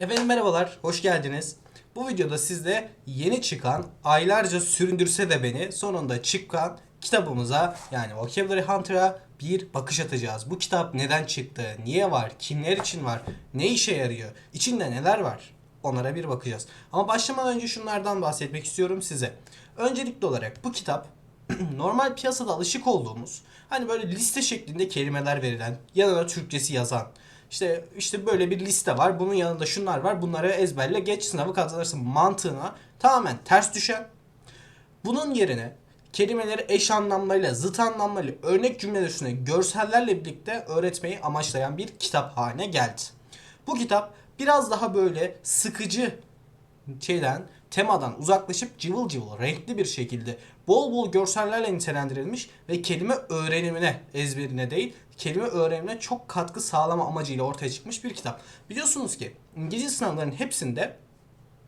Efendim merhabalar, hoş geldiniz. Bu videoda sizde yeni çıkan, aylarca süründürse de beni sonunda çıkan kitabımıza yani Vocabulary Hunter'a bir bakış atacağız. Bu kitap neden çıktı, niye var, kimler için var, ne işe yarıyor, içinde neler var onlara bir bakacağız. Ama başlamadan önce şunlardan bahsetmek istiyorum size. Öncelikli olarak bu kitap normal piyasada alışık olduğumuz hani böyle liste şeklinde kelimeler verilen yanına Türkçesi yazan işte işte böyle bir liste var. Bunun yanında şunlar var. Bunları ezberle geç sınavı kazanırsın mantığına tamamen ters düşen. Bunun yerine kelimeleri eş anlamlarıyla, zıt anlamlarıyla, örnek cümleler üstüne görsellerle birlikte öğretmeyi amaçlayan bir kitap haline geldi. Bu kitap biraz daha böyle sıkıcı şeyden, temadan uzaklaşıp cıvıl cıvıl, renkli bir şekilde bol bol görsellerle nitelendirilmiş ve kelime öğrenimine, ezberine değil, kelime öğrenimine çok katkı sağlama amacıyla ortaya çıkmış bir kitap. Biliyorsunuz ki İngilizce sınavlarının hepsinde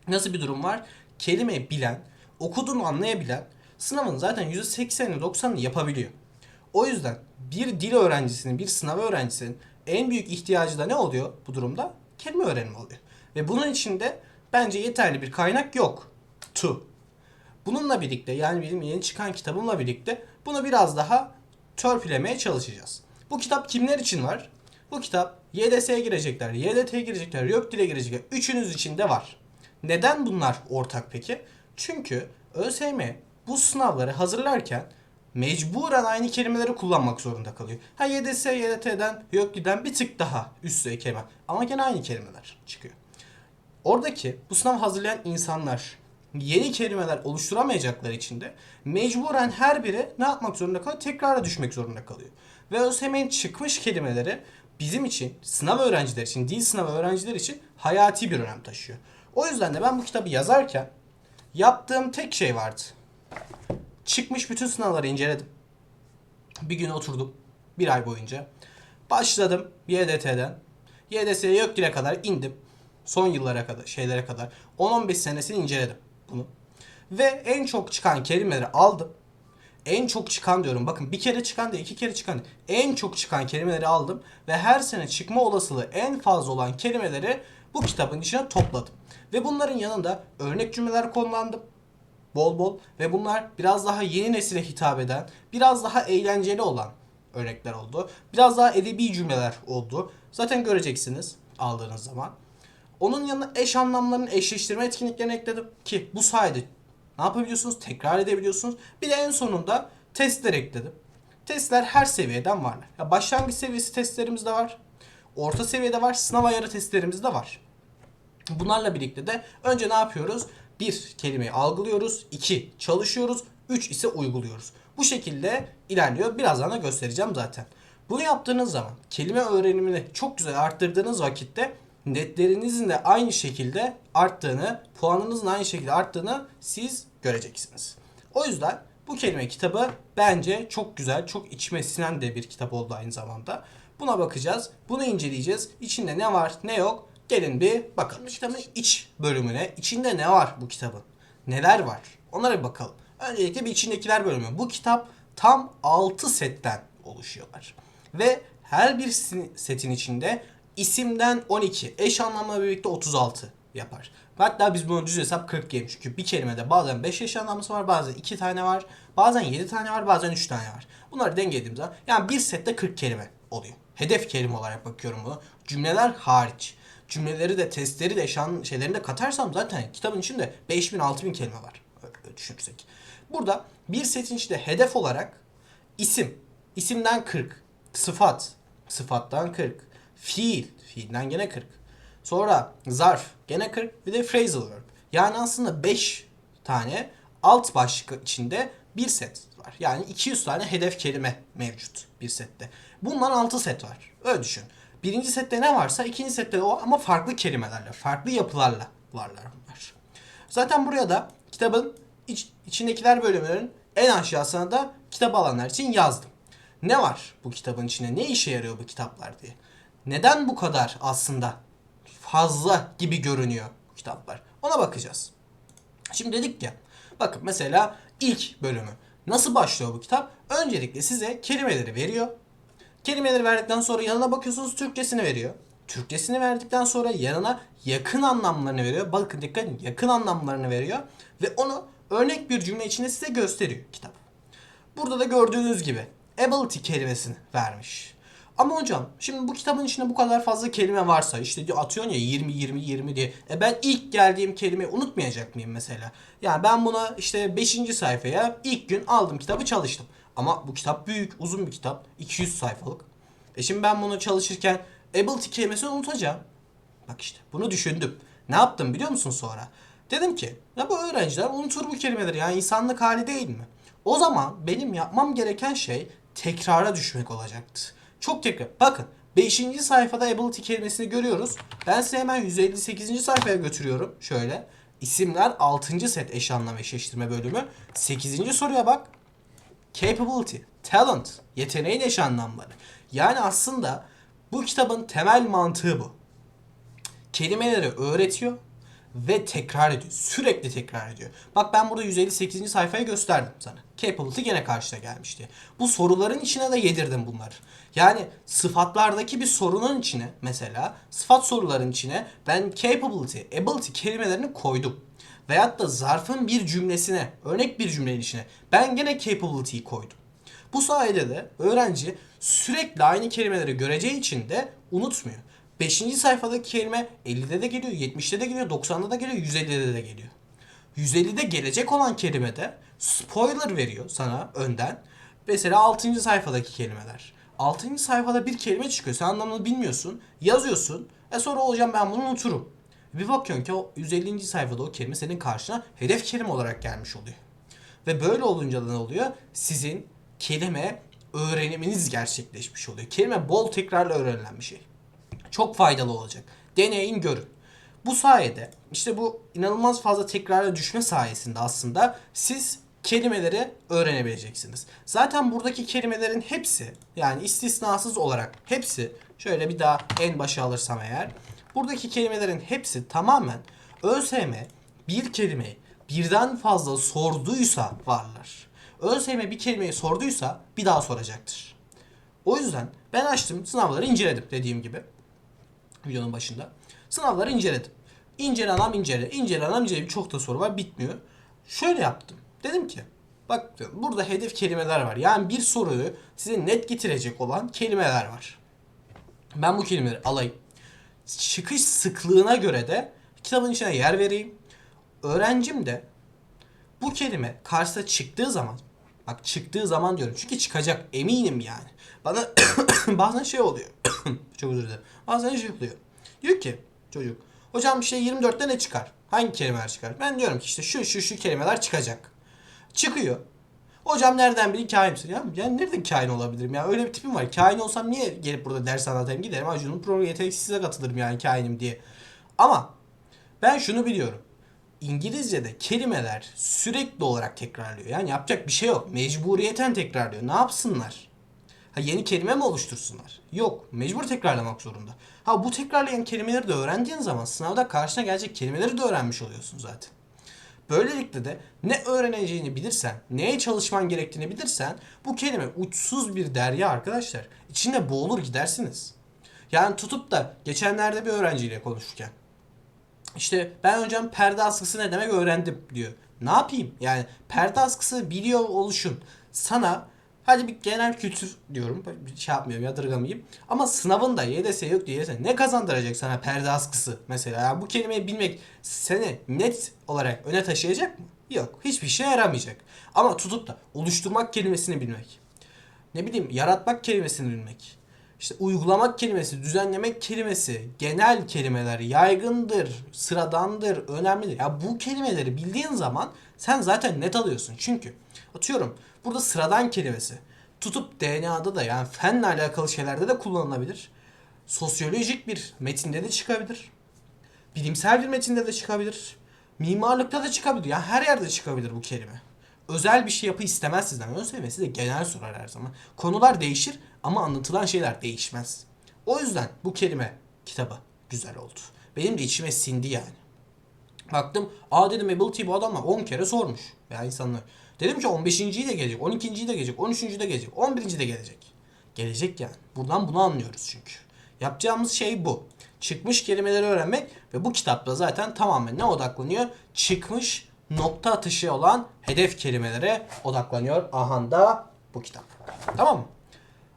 nasıl bir durum var? Kelimeyi bilen, okuduğunu anlayabilen sınavın zaten %80'ini 90'ını yapabiliyor. O yüzden bir dil öğrencisinin, bir sınav öğrencisinin en büyük ihtiyacı da ne oluyor bu durumda? Kelime öğrenimi oluyor. Ve bunun içinde bence yeterli bir kaynak yok. Tu. Bununla birlikte yani benim yeni çıkan kitabımla birlikte bunu biraz daha törpülemeye çalışacağız. Bu kitap kimler için var? Bu kitap YDS'ye girecekler, YDT'ye girecekler, yok dile girecekler. Üçünüz için de var. Neden bunlar ortak peki? Çünkü ÖSYM bu sınavları hazırlarken mecburen aynı kelimeleri kullanmak zorunda kalıyor. Ha YDS, YDT'den, yok giden bir tık daha üst düzey kelime. Ama gene aynı kelimeler çıkıyor. Oradaki bu sınav hazırlayan insanlar yeni kelimeler oluşturamayacakları için de mecburen her biri ne yapmak zorunda kalıyor? Tekrara düşmek zorunda kalıyor. Ve ÖSYM'nin çıkmış kelimeleri bizim için, sınav öğrenciler için, dil sınavı öğrenciler için hayati bir önem taşıyor. O yüzden de ben bu kitabı yazarken yaptığım tek şey vardı. Çıkmış bütün sınavları inceledim. Bir gün oturdum. Bir ay boyunca. Başladım YDT'den. YDS'ye yok dile kadar indim. Son yıllara kadar, şeylere kadar. 10-15 senesini inceledim bunu. Ve en çok çıkan kelimeleri aldım. En çok çıkan diyorum. Bakın bir kere çıkan değil, iki kere çıkan değil. En çok çıkan kelimeleri aldım. Ve her sene çıkma olasılığı en fazla olan kelimeleri bu kitabın içine topladım. Ve bunların yanında örnek cümleler kullandım bol bol ve bunlar biraz daha yeni nesile hitap eden, biraz daha eğlenceli olan örnekler oldu. Biraz daha edebi cümleler oldu. Zaten göreceksiniz aldığınız zaman. Onun yanına eş anlamların eşleştirme etkinliklerini ekledim ki bu sayede ne yapabiliyorsunuz? Tekrar edebiliyorsunuz. Bir de en sonunda testler ekledim. Testler her seviyeden varlar. Ya başlangıç seviyesi testlerimiz de var. Orta seviyede var. Sınav ayarı testlerimiz de var. Bunlarla birlikte de önce ne yapıyoruz? Bir kelimeyi algılıyoruz. iki çalışıyoruz. Üç ise uyguluyoruz. Bu şekilde ilerliyor. Birazdan da göstereceğim zaten. Bunu yaptığınız zaman kelime öğrenimini çok güzel arttırdığınız vakitte netlerinizin de aynı şekilde arttığını, puanınızın aynı şekilde arttığını siz göreceksiniz. O yüzden bu kelime kitabı bence çok güzel, çok içime sinen de bir kitap oldu aynı zamanda. Buna bakacağız, bunu inceleyeceğiz. İçinde ne var, ne yok Gelin bir bakalım. Kitabın iç bölümüne. İçinde ne var bu kitabın? Neler var? Onlara bir bakalım. Öncelikle bir içindekiler bölümü. Bu kitap tam 6 setten oluşuyorlar. Ve her bir setin içinde isimden 12, eş anlamla birlikte 36 yapar. Hatta biz bunu düz hesap 40 diyelim. Çünkü bir kelimede bazen 5 eş anlamlısı var, bazen 2 tane var, bazen 7 tane var, bazen 3 tane var. Bunları dengelediğim zaman yani bir sette 40 kelime oluyor. Hedef kelime olarak bakıyorum bunu. Cümleler hariç cümleleri de testleri de şan şeylerini de katarsam zaten kitabın içinde 5000 6000 kelime var öyle düşünürsek. Burada bir setin içinde hedef olarak isim, isimden 40, sıfat, sıfattan 40, fiil, fiilden gene 40. Sonra zarf gene 40 bir de phrasal verb. Yani aslında 5 tane alt başlık içinde bir set var. Yani 200 tane hedef kelime mevcut bir sette. Bundan 6 set var. Öyle düşün. Birinci sette ne varsa ikinci sette de o ama farklı kelimelerle, farklı yapılarla varlar bunlar. Zaten buraya da kitabın iç, içindekiler bölümünün en aşağısına da kitap alanlar için yazdım. Ne var bu kitabın içinde? Ne işe yarıyor bu kitaplar diye. Neden bu kadar aslında fazla gibi görünüyor kitaplar? Ona bakacağız. Şimdi dedik ya. Bakın mesela ilk bölümü. Nasıl başlıyor bu kitap? Öncelikle size kelimeleri veriyor. Kelimeleri verdikten sonra yanına bakıyorsunuz Türkçesini veriyor. Türkçesini verdikten sonra yanına yakın anlamlarını veriyor. Bakın dikkat edin yakın anlamlarını veriyor. Ve onu örnek bir cümle içinde size gösteriyor kitap. Burada da gördüğünüz gibi ability kelimesini vermiş. Ama hocam şimdi bu kitabın içinde bu kadar fazla kelime varsa işte atıyorsun ya 20 20 20 diye. E ben ilk geldiğim kelimeyi unutmayacak mıyım mesela? Yani ben buna işte 5. sayfaya ilk gün aldım kitabı çalıştım. Ama bu kitap büyük, uzun bir kitap. 200 sayfalık. E şimdi ben bunu çalışırken ability kelimesini unutacağım. Bak işte bunu düşündüm. Ne yaptım biliyor musun sonra? Dedim ki ya bu öğrenciler unutur bu kelimeleri yani insanlık hali değil mi? O zaman benim yapmam gereken şey tekrara düşmek olacaktı. Çok tekrar. Bakın 5. sayfada ability kelimesini görüyoruz. Ben size hemen 158. sayfaya götürüyorum. Şöyle. İsimler 6. set eş anlam eşleştirme bölümü. 8. soruya bak. Capability, talent, yeteneğin eş anlamları. Yani aslında bu kitabın temel mantığı bu. Kelimeleri öğretiyor ve tekrar ediyor. Sürekli tekrar ediyor. Bak ben burada 158. sayfayı gösterdim sana. Capability gene karşına gelmiş diye. Bu soruların içine de yedirdim bunları. Yani sıfatlardaki bir sorunun içine mesela sıfat soruların içine ben capability, ability kelimelerini koydum. Veyahut da zarfın bir cümlesine, örnek bir cümlenin içine ben gene capability'yi koydum. Bu sayede de öğrenci sürekli aynı kelimeleri göreceği için de unutmuyor. 5. sayfadaki kelime 50'de de geliyor, 70'de de geliyor, 90'da da geliyor, 150'de de geliyor. 150'de gelecek olan kelimede spoiler veriyor sana önden. Mesela 6. sayfadaki kelimeler. 6. sayfada bir kelime çıkıyor. Sen anlamını bilmiyorsun. Yazıyorsun. E sonra hocam ben bunu unuturum. Bir bakıyorsun ki o 150. sayfada o kelime senin karşına hedef kelime olarak gelmiş oluyor. Ve böyle olunca da ne oluyor? Sizin kelime öğreniminiz gerçekleşmiş oluyor. Kelime bol tekrarla öğrenilen bir şey. Çok faydalı olacak. Deneyin görün. Bu sayede işte bu inanılmaz fazla tekrara düşme sayesinde aslında siz kelimeleri öğrenebileceksiniz. Zaten buradaki kelimelerin hepsi yani istisnasız olarak hepsi şöyle bir daha en başa alırsam eğer buradaki kelimelerin hepsi tamamen ÖSYM bir kelimeyi birden fazla sorduysa varlar. ÖSYM bir kelimeyi sorduysa bir daha soracaktır. O yüzden ben açtım sınavları inceledim dediğim gibi videonun başında. Sınavları inceledim. İncele anam incele. İncele anam incele. Çok da soru var bitmiyor. Şöyle yaptım. Dedim ki bak burada hedef kelimeler var. Yani bir soruyu size net getirecek olan kelimeler var. Ben bu kelimeleri alayım. Çıkış sıklığına göre de kitabın içine yer vereyim. Öğrencim de bu kelime karşısına çıktığı zaman bak çıktığı zaman diyorum çünkü çıkacak eminim yani. Bana bazen şey oluyor. Çok özür dilerim. Bazen şey oluyor. Diyor ki çocuk hocam işte 24'te ne çıkar? Hangi kelimeler çıkar? Ben diyorum ki işte şu şu şu kelimeler çıkacak. Çıkıyor. Hocam nereden bileyim kain misin? Ya ben nereden kain olabilirim ya? Öyle bir tipim var. Kain olsam niye gelip burada ders anlatayım? Giderim Acun'un programı yeteneksizliğe katılırım yani kainim diye. Ama ben şunu biliyorum. İngilizce'de kelimeler sürekli olarak tekrarlıyor. Yani yapacak bir şey yok. Mecburiyeten tekrarlıyor. Ne yapsınlar? Ha yeni kelime mi oluştursunlar? Yok. Mecbur tekrarlamak zorunda. Ha bu tekrarlayan kelimeleri de öğrendiğin zaman sınavda karşına gelecek kelimeleri de öğrenmiş oluyorsun zaten. Böylelikle de ne öğreneceğini bilirsen, neye çalışman gerektiğini bilirsen bu kelime uçsuz bir derya arkadaşlar. İçinde boğulur gidersiniz. Yani tutup da geçenlerde bir öğrenciyle konuşurken işte ben hocam perde askısı ne demek öğrendim diyor. Ne yapayım? Yani perde askısı biliyor oluşun sana hadi bir genel kültür diyorum. Bir şey yapmıyorum yadırgamayayım. Ama sınavında YDS yok diye ne kazandıracak sana perde askısı mesela? Yani bu kelimeyi bilmek seni net olarak öne taşıyacak mı? Yok. Hiçbir şey yaramayacak. Ama tutup da oluşturmak kelimesini bilmek. Ne bileyim yaratmak kelimesini bilmek. İşte uygulamak kelimesi, düzenlemek kelimesi, genel kelimeler yaygındır, sıradandır, önemlidir. Ya bu kelimeleri bildiğin zaman sen zaten net alıyorsun. Çünkü atıyorum burada sıradan kelimesi tutup DNA'da da yani fenle alakalı şeylerde de kullanılabilir. Sosyolojik bir metinde de çıkabilir. Bilimsel bir metinde de çıkabilir. Mimarlıkta da çıkabilir. Yani her yerde çıkabilir bu kelime. Özel bir şey yapı istemez sizden. ÖSYM size genel sorar her zaman. Konular değişir ama anlatılan şeyler değişmez. O yüzden bu kelime kitabı güzel oldu. Benim de içime sindi yani. Baktım aa dedim ability bu adamlar 10 kere sormuş. Ya insanlar. Dedim ki 15.yi de gelecek, 12.yi de gelecek, 13. de gelecek, 11. de gelecek. Gelecek yani. Buradan bunu anlıyoruz çünkü. Yapacağımız şey bu. Çıkmış kelimeleri öğrenmek ve bu kitapta zaten tamamen ne odaklanıyor? Çıkmış nokta atışı olan hedef kelimelere odaklanıyor. Aha da bu kitap. Tamam mı?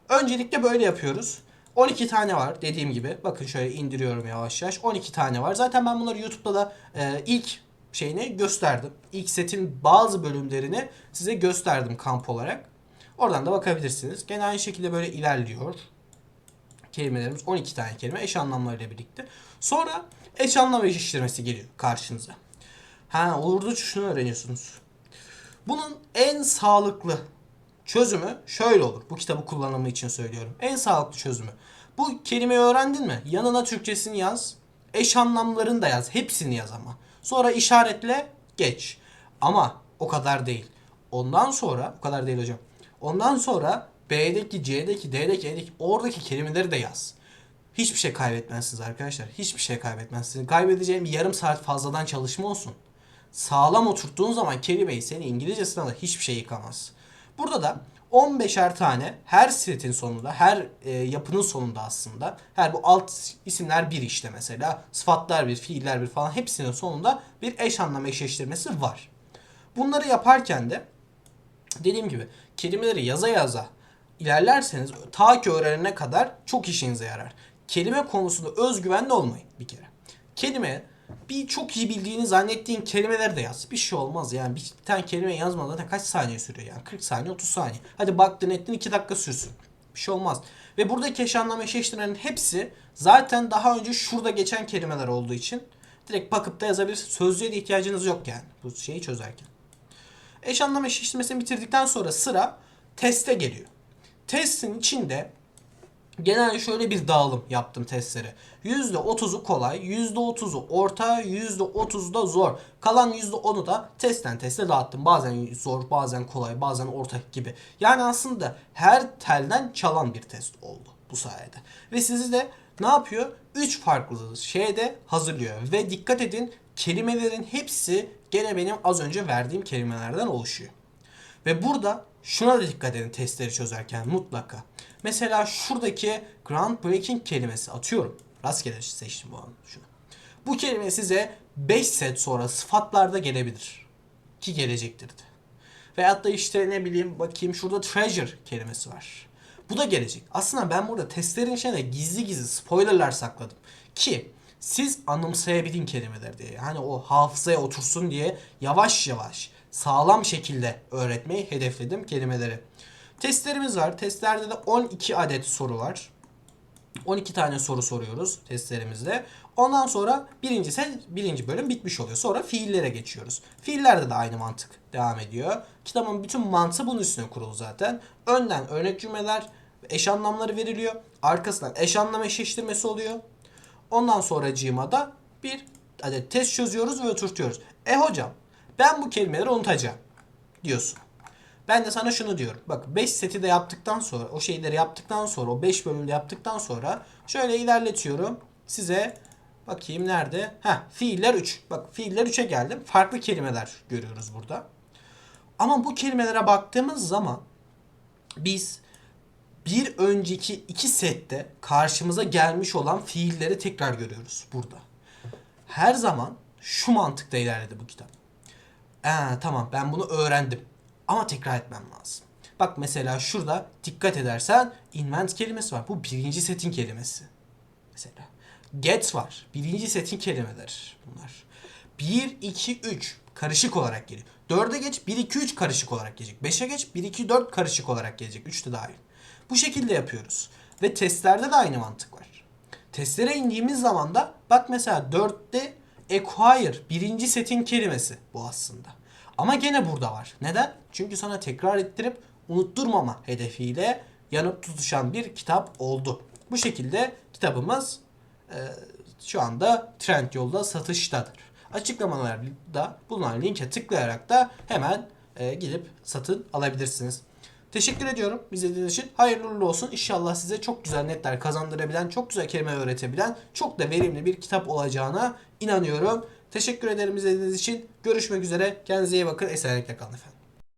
Öncelikle böyle yapıyoruz. 12 tane var dediğim gibi. Bakın şöyle indiriyorum yavaş yavaş. 12 tane var. Zaten ben bunları YouTube'da da e, ilk şeyini gösterdim. İlk setin bazı bölümlerini size gösterdim kamp olarak. Oradan da bakabilirsiniz. Gene aynı şekilde böyle ilerliyor. Kelimelerimiz 12 tane kelime eş anlamlarıyla birlikte. Sonra eş anlam eşleştirmesi geliyor karşınıza. Ha olurdu şunu öğreniyorsunuz. Bunun en sağlıklı çözümü şöyle olur. Bu kitabı kullanımı için söylüyorum. En sağlıklı çözümü. Bu kelimeyi öğrendin mi? Yanına Türkçesini yaz. Eş anlamlarını da yaz. Hepsini yaz ama. Sonra işaretle geç. Ama o kadar değil. Ondan sonra o kadar değil hocam. Ondan sonra B'deki, C'deki, D'deki, E'deki oradaki kelimeleri de yaz. Hiçbir şey kaybetmezsiniz arkadaşlar. Hiçbir şey kaybetmezsiniz. Kaybedeceğim yarım saat fazladan çalışma olsun. Sağlam oturttuğun zaman kelimeyi seni İngilizce sınavda hiçbir şey yıkamaz. Burada da 15'er tane her setin sonunda, her e, yapının sonunda aslında, her bu alt isimler bir işte mesela, sıfatlar bir, fiiller bir falan hepsinin sonunda bir eş anlam eşleştirmesi var. Bunları yaparken de dediğim gibi kelimeleri yaza yaza ilerlerseniz ta ki öğrenene kadar çok işinize yarar. Kelime konusunda özgüvenli olmayın bir kere. Kelime bir çok iyi bildiğini zannettiğin kelimeleri de yaz. Bir şey olmaz yani. Bir, tane kelime yazmadan zaten kaç saniye sürüyor yani? 40 saniye 30 saniye. Hadi baktın ettin 2 dakika sürsün. Bir şey olmaz. Ve buradaki eş anlam eşleştirmenin hepsi zaten daha önce şurada geçen kelimeler olduğu için direkt bakıp da yazabilirsiniz. Sözlüğe de ihtiyacınız yok yani bu şeyi çözerken. Eş anlam eşleştirmesini bitirdikten sonra sıra teste geliyor. Testin içinde genelde şöyle bir dağılım yaptım testleri. %30'u kolay, %30'u orta, %30'u da zor. Kalan %10'u da testten teste dağıttım. Bazen zor, bazen kolay, bazen orta gibi. Yani aslında her telden çalan bir test oldu bu sayede. Ve sizi de ne yapıyor? 3 farklı şeyde hazırlıyor. Ve dikkat edin kelimelerin hepsi gene benim az önce verdiğim kelimelerden oluşuyor. Ve burada şuna da dikkat edin testleri çözerken mutlaka. Mesela şuradaki groundbreaking kelimesi atıyorum. Rastgele seçtim bu an şunu. Bu kelime size 5 set sonra sıfatlarda gelebilir. Ki gelecektir de. Veyahut da işte ne bileyim bakayım şurada treasure kelimesi var. Bu da gelecek. Aslında ben burada testlerin içine gizli gizli spoilerlar sakladım. Ki siz anımsayabilin kelimeler diye. Hani o hafızaya otursun diye yavaş yavaş sağlam şekilde öğretmeyi hedefledim kelimeleri. Testlerimiz var. Testlerde de 12 adet soru var. 12 tane soru soruyoruz testlerimizde. Ondan sonra birinci birinci bölüm bitmiş oluyor. Sonra fiillere geçiyoruz. Fiillerde de aynı mantık devam ediyor. Kitabın bütün mantığı bunun üstüne kurulu zaten. Önden örnek cümleler, eş anlamları veriliyor. Arkasından eş anlam eşleştirmesi oluyor. Ondan sonra da bir adet test çözüyoruz ve oturtuyoruz. E hocam ben bu kelimeleri unutacağım diyorsun. Ben de sana şunu diyorum. Bak 5 seti de yaptıktan sonra o şeyleri yaptıktan sonra o 5 bölümde yaptıktan sonra şöyle ilerletiyorum. Size bakayım nerede? Ha fiiller 3. Bak fiiller 3'e geldim. Farklı kelimeler görüyoruz burada. Ama bu kelimelere baktığımız zaman biz bir önceki iki sette karşımıza gelmiş olan fiilleri tekrar görüyoruz burada. Her zaman şu mantıkta ilerledi bu kitap. Ee, tamam ben bunu öğrendim ama tekrar etmem lazım. Bak mesela şurada dikkat edersen invent kelimesi var. Bu birinci setin kelimesi. Mesela get var. Birinci setin kelimeleri bunlar. 1, 2, 3 karışık olarak geliyor. 4'e geç 1, 2, 3 karışık olarak gelecek. 5'e geç 1, 2, 4 karışık olarak gelecek. 3 de dahil. Bu şekilde yapıyoruz. Ve testlerde de aynı mantık var. Testlere indiğimiz zaman da bak mesela 4'te acquire birinci setin kelimesi bu aslında. Ama gene burada var. Neden? Çünkü sana tekrar ettirip unutturmama hedefiyle yanıp tutuşan bir kitap oldu. Bu şekilde kitabımız e, şu anda trend yolda satıştadır. Açıklamalarda bulunan linke tıklayarak da hemen e, gidip satın alabilirsiniz. Teşekkür ediyorum izlediğiniz için. Hayırlı uğurlu olsun. İnşallah size çok güzel netler kazandırabilen, çok güzel kelime öğretebilen, çok da verimli bir kitap olacağına inanıyorum. Teşekkür ederim izlediğiniz için. Görüşmek üzere. Kendinize iyi bakın. Esenlikle kalın efendim.